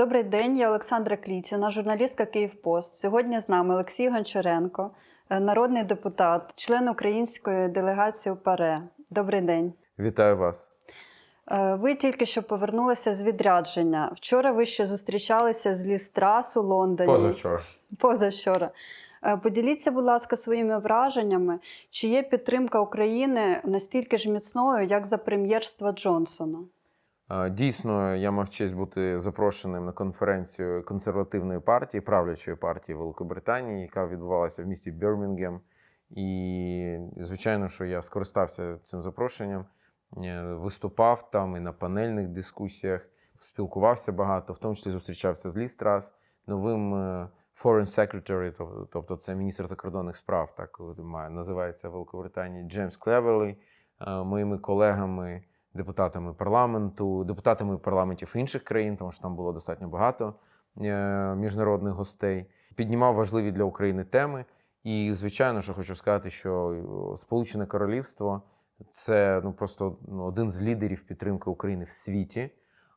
Добрий день, я Олександра Кліціна, журналістка Київпост. Сьогодні з нами Олексій Гончаренко, е, народний депутат, член української делегації у ПАРЕ. Добрий день. Вітаю вас. Е, Ви тільки що повернулися з відрядження. Вчора ви ще зустрічалися з Лістрас у Лондоні. Позавчора. Позавчора. Е, Поділіться, будь ласка, своїми враженнями, чи є підтримка України настільки ж міцною, як за прем'єрства Джонсона? Дійсно, я мав честь бути запрошеним на конференцію консервативної партії, правлячої партії Великобританії, яка відбувалася в місті Бірмінгем. І, звичайно, що я скористався цим запрошенням, е, виступав там і на панельних дискусіях, спілкувався багато, в тому числі зустрічався з Лістрас, новим е, Foreign Secretary, тобто це міністр закордонних справ, так називається Великобританії Джеймс Клевелі, е, моїми колегами, депутатами парламенту, депутатами парламентів інших країн, тому що там було достатньо багато е, міжнародних гостей. Піднімав важливі для України теми. І, звичайно, що хочу сказати, що е, Сполучене Королівство це ну просто ну, один з лідерів підтримки України в світі.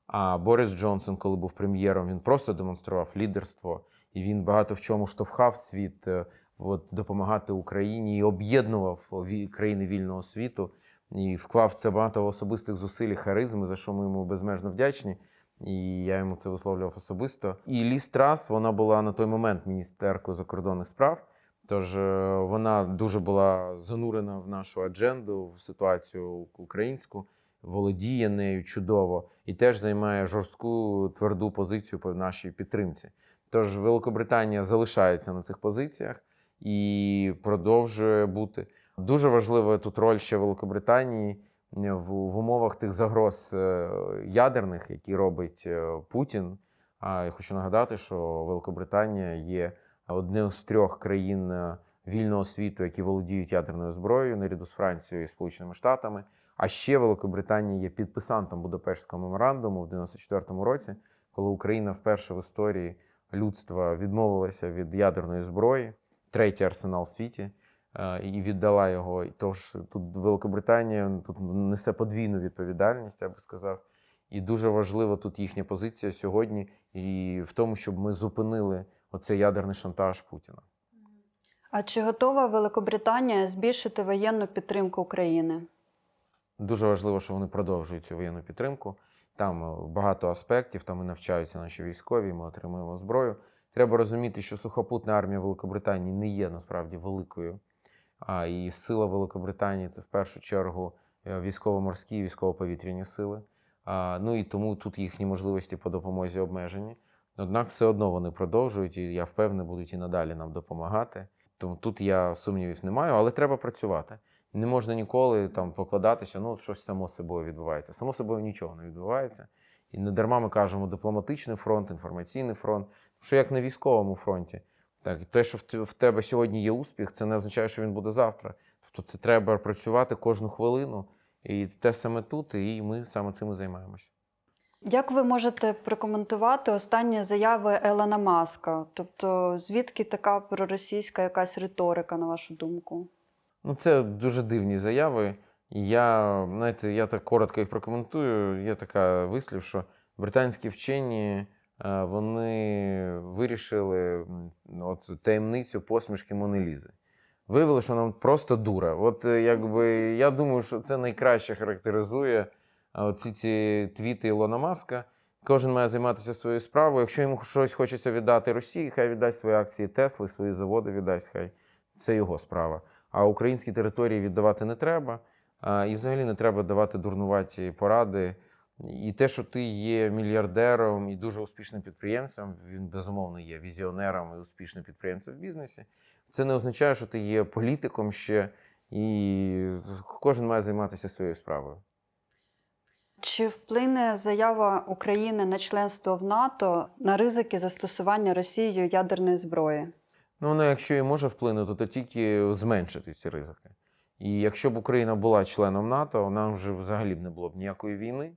А Борис Джонсон, коли був прем'єром, він просто демонстрував лідерство, і він багато в чому штовхав світ е, от, допомагати Україні і об'єднував країни вільного світу і вклав це багато особистих зусиль і харизми, за що ми йому безмежно вдячні. І я йому це висловлював особисто. І Ліс Трас, вона була на той момент міністеркою закордонних справ. Тож е, вона дуже була занурена в нашу адженду, в ситуацію українську, володіє нею чудово і теж займає жорстку тверду позицію по нашій підтримці. Тож Великобританія залишається на цих позиціях і продовжує бути. Дуже важлива тут роль ще Великобританії е, в, в умовах тих загроз е, ядерних, які робить е, Путін. А я хочу нагадати, що Великобританія є одним з трьох країн вільного світу, які володіють ядерною зброєю, наряду з Францією і Сполученими Штатами. А ще Великобританія є підписантом Будапештського меморандуму в 94-му році, коли Україна вперше в історії людства відмовилася від ядерної зброї, третій арсенал в світі, і віддала його. Тож тут Великобританія тут несе подвійну відповідальність, я би сказав. І дуже важлива тут їхня позиція сьогодні, і в тому, щоб ми зупинили оцей ядерний шантаж Путіна. А чи готова Великобританія збільшити воєнну підтримку України? Дуже важливо, що вони продовжують цю воєнну підтримку. Там е, багато аспектів, там і навчаються наші військові, ми отримуємо зброю. Треба розуміти, що сухопутна армія Великобританії не є насправді великою. А і сила Великобританії це в першу чергу е, військово-морські військово-повітряні сили. А, ну і тому тут їхні можливості по допомозі обмежені. Однак все одно вони продовжують, і я впевнений, будуть і надалі нам допомагати. Тому тут я сумнівів не маю, але треба працювати. Не можна ніколи там покладатися, ну щось само собою відбувається. Само собою нічого не відбувається. І не дарма ми кажемо дипломатичний фронт, інформаційний фронт. Що як на військовому фронті, так і те, що в тебе сьогодні є успіх, це не означає, що він буде завтра. Тобто це треба працювати кожну хвилину. І те саме тут, і ми саме цим і займаємося. Як ви можете прокоментувати останні заяви Елона Маска? Тобто, звідки така проросійська якась риторика, на вашу думку? Ну, це дуже дивні заяви. Я, знаєте, я так коротко їх прокоментую. Є така вислів, що британські вчені вони вирішили от, таємницю посмішки Монелізи. Виявили, що нам просто дура. От е, якби я думаю, що це найкраще характеризує е, оці ці твіти Ілона Маска. Кожен має займатися своєю справою. Якщо йому щось хочеться віддати Росії, хай віддасть свої акції Тесли, свої заводи віддасть, хай це його справа. А українські території віддавати не треба. І взагалі не треба давати дурнуваті поради. І те, що ти є мільярдером і дуже успішним підприємцем, він безумовно є візіонером і успішним підприємцем в бізнесі. Це не означає, що ти є політиком ще, і кожен має займатися своєю справою. Чи вплине заява України на членство в НАТО на ризики застосування Росією ядерної зброї? Ну, вона, якщо і може вплинути, то тільки зменшити ці ризики. І якщо б Україна була членом НАТО, нам вже взагалі б не було б ніякої війни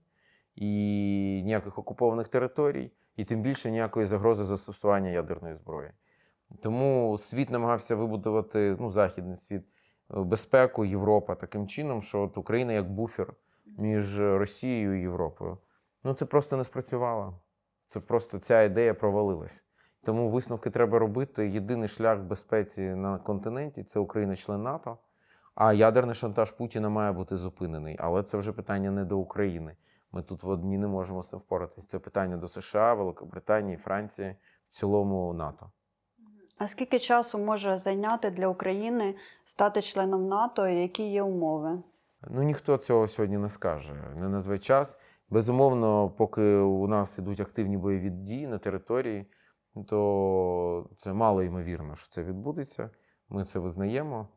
і ніяких окупованих територій, і тим більше ніякої загрози застосування ядерної зброї. Тому світ намагався вибудувати, ну, західний світ, е, безпеку, Європа таким чином, що от Україна як буфер між Росією і Європою. Ну, це просто не спрацювало. Це просто ця ідея провалилась. Тому висновки треба робити. Єдиний шлях безпеці на континенті це Україна, член НАТО. А ядерний шантаж Путіна має бути зупинений. Але це вже питання не до України. Ми тут в одні не можемо з цим впоратися. Це питання до США, Великобританії, Франції, в цілому НАТО. А скільки часу може зайняти для України стати членом НАТО і які є умови? Ну ніхто цього сьогодні не скаже, не назве час. Безумовно, поки у нас ідуть активні бойові дії на території, то це мало ймовірно, що це відбудеться. Ми це визнаємо.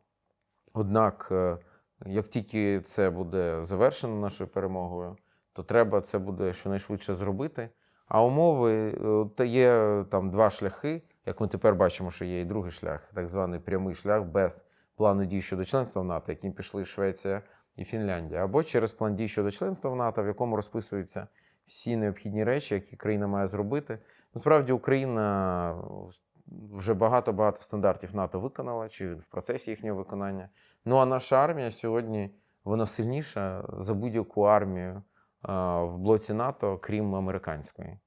Однак, е, як тільки це буде завершено нашою перемогою, то треба це буде щонайшвидше зробити. А умови е, та є там два шляхи. Як ми тепер бачимо, що є і другий шлях, так званий прямий шлях без плану дій щодо членства в НАТО, яким пішли Швеція і Фінляндія, або через план дій щодо членства в НАТО, в якому розписуються всі необхідні речі, які країна має зробити. Насправді Україна вже багато-багато стандартів НАТО виконала чи в процесі їхнього виконання. Ну а наша армія сьогодні вона сильніша за будь-яку армію в блоці НАТО, крім американської.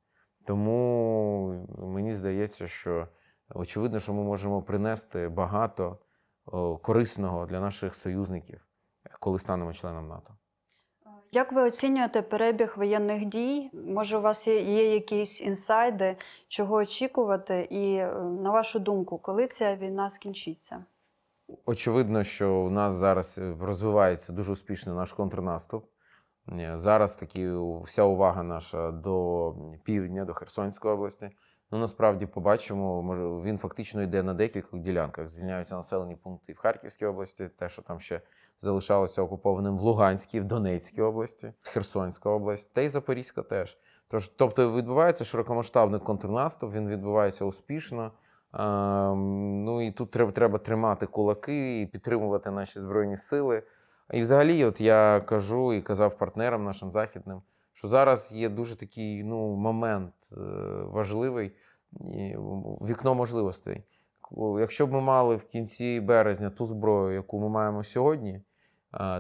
Тому мені здається, що очевидно, що ми можемо принести багато корисного для наших союзників, коли станемо членом НАТО. Як ви оцінюєте перебіг воєнних дій? Може, у вас є, якісь інсайди, чого очікувати? І е, на вашу думку, коли ця війна скінчиться? Очевидно, що у нас зараз е, розвивається дуже успішний наш контрнаступ. Е, Зараз таки вся увага наша до півдня, до Херсонської області. Ну, насправді побачимо, може, він фактично йде на декількох ділянках. Звільняються населені пункти в Харківській області, те, що там ще залишалося окупованим в Луганській, в Донецькій області, Херсонська область, та й Запорізька теж. Тож, тобто відбувається широкомасштабний контрнаступ, він відбувається успішно. А, ну і тут треба, треба тримати кулаки і підтримувати наші збройні сили. І взагалі, от я кажу і казав партнерам нашим західним, що зараз є дуже такий ну, момент е, важливий, вікно можливостей. Якщо б ми мали в кінці березня ту зброю, яку ми маємо сьогодні,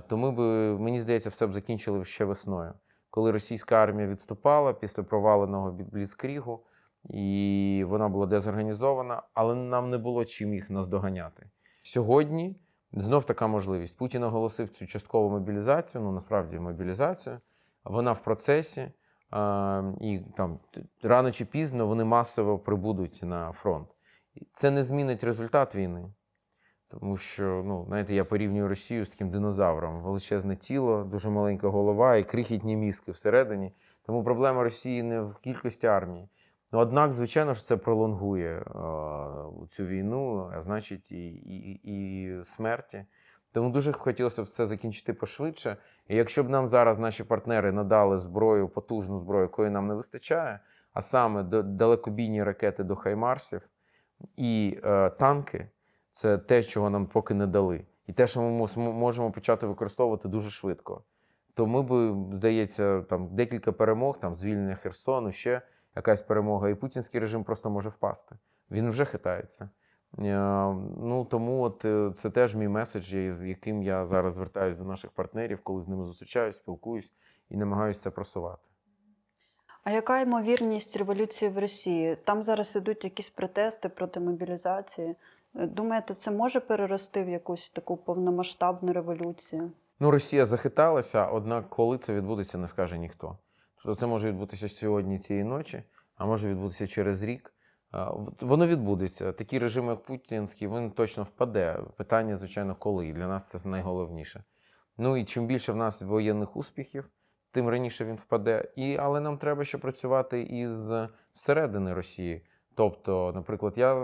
то ми б, мені здається, все б закінчили ще весною, коли російська армія відступала після проваленого Бліцкрігу, і вона була дезорганізована, але нам не було чим їх наздоганяти. Сьогодні знов така можливість. Путін оголосив цю часткову мобілізацію, ну насправді мобілізацію. Вона в процесі, а, і там рано чи пізно вони масово прибудуть на фронт. Це не змінить результат війни. Тому що, ну, знаєте, я порівнюю Росію з таким динозавром. Величезне тіло, дуже маленька голова і крихітні мізки всередині. Тому проблема Росії не в кількості армії. Ну, однак, звичайно ж, це пролонгує е, цю війну, а значить, і, і, і смерті. Тому дуже хотілося б це закінчити пошвидше. І якщо б нам зараз наші партнери надали зброю, потужну зброю, якої нам не вистачає, а саме далекобійні ракети до Хаймарсів і е, танки, це те, чого нам поки не дали. І те, що ми можемо почати використовувати дуже швидко. То ми б, здається, там декілька перемог, там звільнення Херсону, ще якась перемога, і путінський режим просто може впасти. Він вже хитається. Е, Ну тому от е, це теж мій меседж, з яким я зараз звертаюся до наших партнерів, коли з ними зустрічаюсь, спілкуюсь і намагаюся це просувати. А яка ймовірність революції в Росії? Там зараз ідуть якісь протести проти мобілізації. Е, Думаєте, це може перерости в якусь таку повномасштабну революцію? Ну, Росія захиталася, однак коли це відбудеться, не скаже ніхто. Тобто це може відбутися сьогодні цієї ночі, а може відбутися через рік. Воно відбудеться. Такі режими, як путінський, він точно впаде. Питання, звичайно, коли. І для нас це найголовніше. Ну і чим більше в нас воєнних успіхів, тим раніше він впаде. І, але нам треба ще працювати із всередини Росії. Тобто, наприклад, я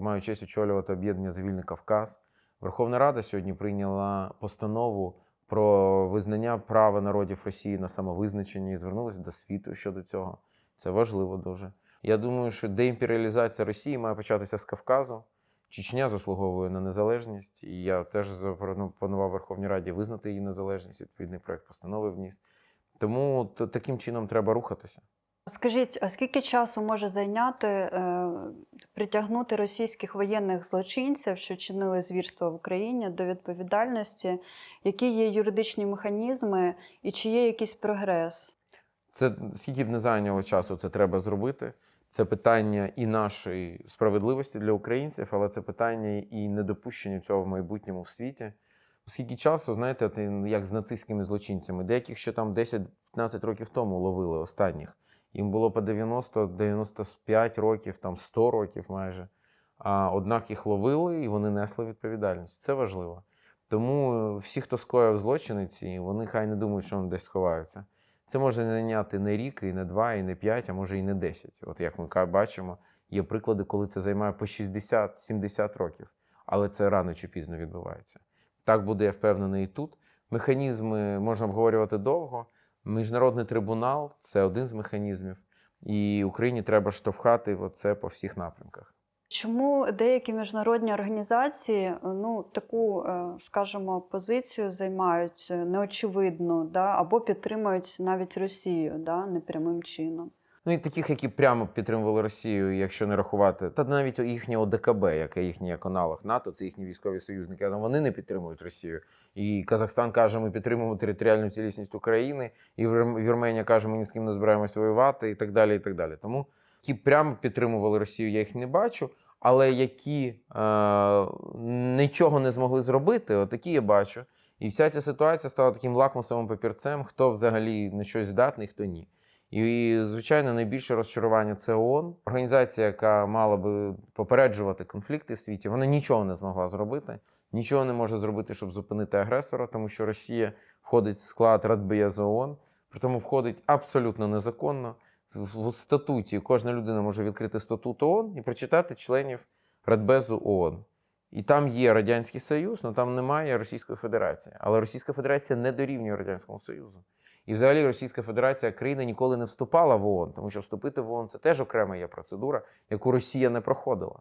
маю честь очолювати об'єднання за вільний Кавказ. Верховна Рада сьогодні прийняла постанову про визнання права народів Росії на самовизначення і звернулися до світу щодо цього. Це важливо дуже. Я думаю, що деімперіалізація Росії має початися з Кавказу. Чечня заслуговує на незалежність, і я теж запропонував Верховній Раді визнати її незалежність. Відповідний проект постанови вніс. Тому таким чином треба рухатися. Скажіть, а скільки часу може зайняти е, притягнути російських воєнних злочинців, що чинили звірства в Україні, до відповідальності? Які є юридичні механізми і чи є якийсь прогрес? Це скільки б не зайняло часу, це треба зробити. Це питання і нашої справедливості для українців, але це питання і недопущення цього в майбутньому в світі. Скільки часу, знаєте, як з нацистськими злочинцями, деяких ще там 10-15 років тому ловили останніх. Їм було по 90-95 років, там 100 років майже. А однак їх ловили і вони несли відповідальність. Це важливо. Тому е, всі, хто скоїв злочини ці, вони хай не думають, що вони десь сховаються. Це може зайняти не рік, і не два, і не п'ять, а може і не десять. От як ми бачимо, є приклади, коли це займає по 60-70 років, але це рано чи пізно відбувається. Так буде, я впевнений, і тут. Механізми можна обговорювати довго. Міжнародний трибунал це один з механізмів, і Україні треба штовхати це по всіх напрямках. Чому деякі міжнародні організації е, ну, таку, е, скажімо, позицію займають неочевидно, да, або підтримують навіть Росію да, непрямим чином? Ну і таких, які прямо підтримували Росію, якщо не рахувати, та навіть їхнє ОДКБ, яке їхній як аналог НАТО, це їхні військові союзники, але вони не підтримують Росію. І Казахстан каже, ми підтримуємо територіальну цілісність України, і Вір- Вірменія каже, ми ні з ким не збираємося воювати, і так далі. І так далі. Тому які прямо підтримували Росію, я їх не бачу. Але які е, нічого не змогли зробити, отакі я бачу. І вся ця ситуація стала таким лакмусовим папірцем, хто взагалі на щось здатний, хто ні. І, звичайно, найбільше розчарування це ООН, організація, яка мала би попереджувати конфлікти в світі. Вона нічого не змогла зробити, нічого не може зробити, щоб зупинити агресора, тому що Росія входить в склад Радбезу ООН, при тому входить абсолютно незаконно. В статуті кожна людина може відкрити статут ООН і прочитати членів Радбезу ООН. І там є Радянський Союз, але там немає Російської Федерації. Але Російська Федерація не дорівнює Радянському Союзу. І взагалі Російська Федерація країна ніколи не вступала в ООН, тому що вступити в ООН це теж окрема є процедура, яку Росія не проходила.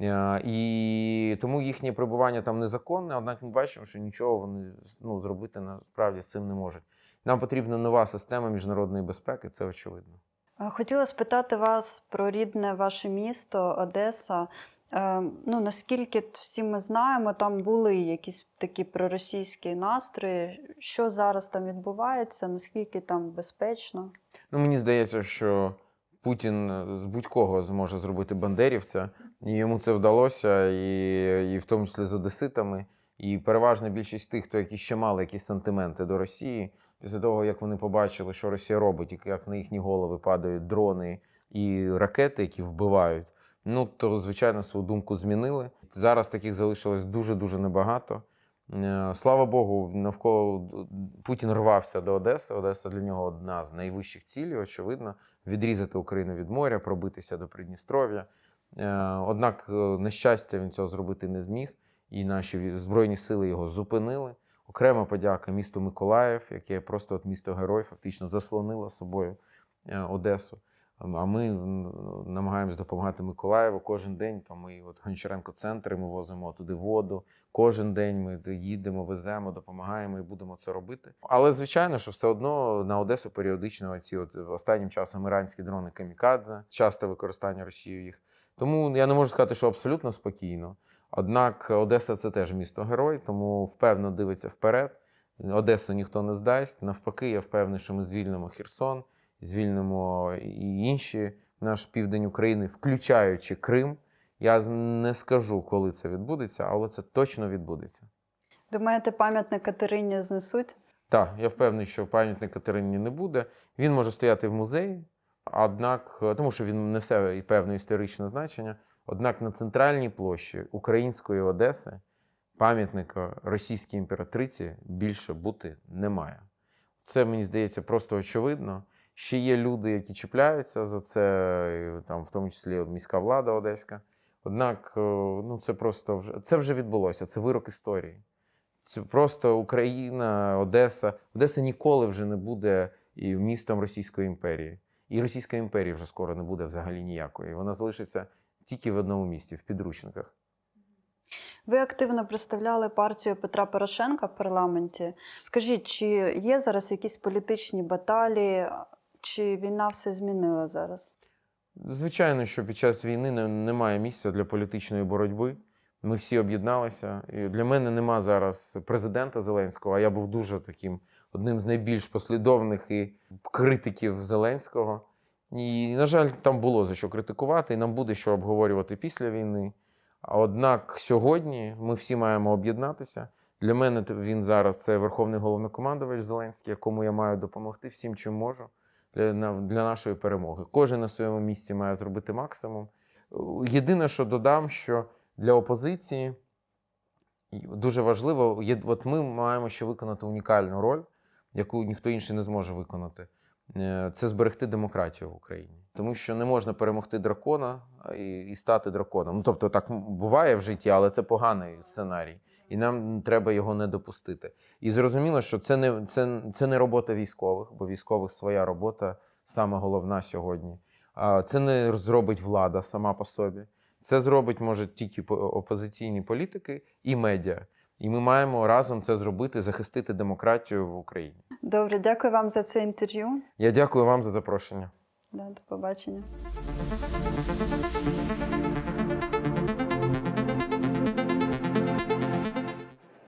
Е, І тому їхнє перебування там незаконне, однак ми бачимо, що нічого вони ну, зробити насправді з цим не можуть. Нам потрібна нова система міжнародної безпеки, це очевидно. Хотіла спитати вас про рідне ваше місто Одеса. Е, Ну, наскільки всі ми знаємо, там були якісь такі проросійські настрої. Що зараз там відбувається? Наскільки там безпечно? Ну, мені здається, що Путін е, з будь-кого зможе зробити бандерівця, і йому це вдалося, і, і в тому числі з одеситами. І переважна більшість тих, хто які ще мали якісь сантименти до Росії, після того, як вони побачили, що Росія робить, і як на їхні голови падають дрони і ракети, які вбивають, ну то звичайно свою думку змінили. Зараз таких залишилось дуже дуже небагато. Е, Слава Богу, навколо Путін рвався до Одеси. Одеса для нього одна з найвищих цілей, очевидно, відрізати Україну від моря, пробитися до Придністров'я. Е, Однак, е, на щастя, він цього зробити не зміг, і наші збройні сили його зупинили. Окрема подяка місту Миколаїв, яке просто от місто герой фактично заслонило собою е, Одесу. А ми намагаємось допомагати Миколаєву кожен день. Там ми от Гончаренко центри, ми возимо туди воду. Кожен день ми їдемо, веземо, допомагаємо і будемо це робити. Але звичайно, що все одно на Одесу періодично ці от останнім часом іранські дрони камікадзе, часто використання Росією їх. Тому я не можу сказати, що абсолютно спокійно. Однак Одеса це теж місто герой, тому впевнено дивиться вперед. Одесу ніхто не здасть. Навпаки, я впевнений, що ми звільнимо Херсон, звільнимо і інші наш південь України, включаючи Крим. Я не скажу, коли це відбудеться, але це точно відбудеться. Думаєте, пам'ятник Катерині знесуть? Так, я впевнений, що пам'ятник Катерині не буде. Він може стояти в музеї, однак, тому що він несе і певне історичне значення. Однак на центральній площі української Одеси пам'ятника російській імператриці більше бути не має. Це мені здається просто очевидно. Ще є люди, які чіпляються за це, там, в тому числі міська влада одеська. Однак, е, ну це просто вже це вже відбулося. Це вирок історії. Це просто Україна, Одеса. Одеса ніколи вже не буде і містом Російської імперії. І Російської імперії вже скоро не буде взагалі ніякої. Вона залишиться тільки в одному місті, в підручниках. Ви активно представляли партію Петра Порошенка в парламенті. Скажіть, чи є зараз якісь політичні баталії, чи війна все змінила зараз? Звичайно, що під час війни немає місця для політичної боротьби. Ми всі об'єдналися. І для мене нема зараз президента Зеленського, а я був дуже таким одним з найбільш послідовних і критиків Зеленського. І, на жаль, там було за що критикувати, і нам буде що обговорювати після війни. Однак сьогодні ми всі маємо об'єднатися. Для мене він зараз це верховний головнокомандувач Зеленський, якому я маю допомогти всім, чим можу для, для нашої перемоги. Кожен на своєму місці має зробити максимум. Єдине, що додам, що для опозиції дуже важливо, от ми маємо ще виконати унікальну роль, яку ніхто інший не зможе виконати. Е, Це зберегти демократію в Україні. Тому що не можна перемогти дракона і, і стати драконом. Ну, тобто, так буває в житті, але це поганий сценарій. І нам треба його не допустити. І зрозуміло, що це не, це, це не робота військових, бо військових своя робота саме головна сьогодні. Це не зробить влада сама по собі. Це зробить може тільки опозиційні політики і медіа. І ми маємо разом це зробити, захистити демократію в Україні. Добре, дякую вам за це інтерв'ю. Я дякую вам за запрошення. Да, до побачення.